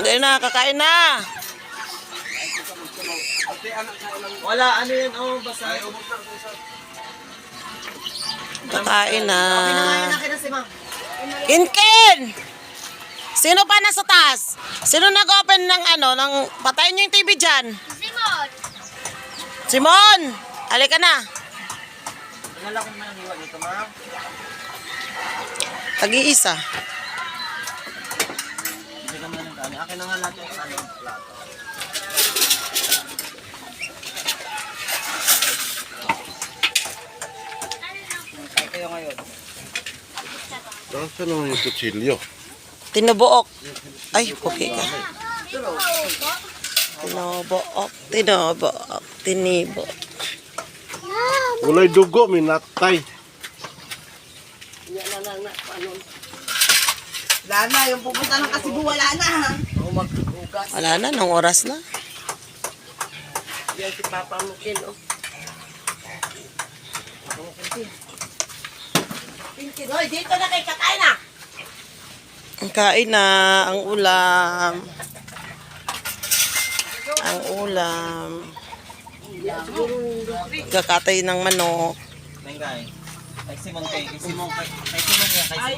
Hindi na, kakain na. Wala, ano yun? Oh, basta. Kakain na. Kinkin! Sino pa nasa taas? Sino nag-open ng ano, ng patayin niyo yung TV dyan? Simon! Simon! Halika na. Nalaki mo ng hiwa dito, ma'am. Tag-iisa. Hindi ka muna ng kanin. Akin na nga lahat yung ano, plato. Kaya kayo ngayon. Nasaan naman yung kutsilyo? Tinubuok. Ay, okay ka. Tinubuok, tinubuok, tinibo. Walay dugo, minatay. Wala na, yung pupunta ng Kasibu, wala na. ha? Wala na, nung oras na. Yan si Papa Mukin, oh. Pinkin, hoy, dito na kay kakain na. Ang kain na, ang ulam. Ang ulam. Kakatay ng manok. Tengay. Kay Simon kay, kay Simon kay, kay Simon yan, kay.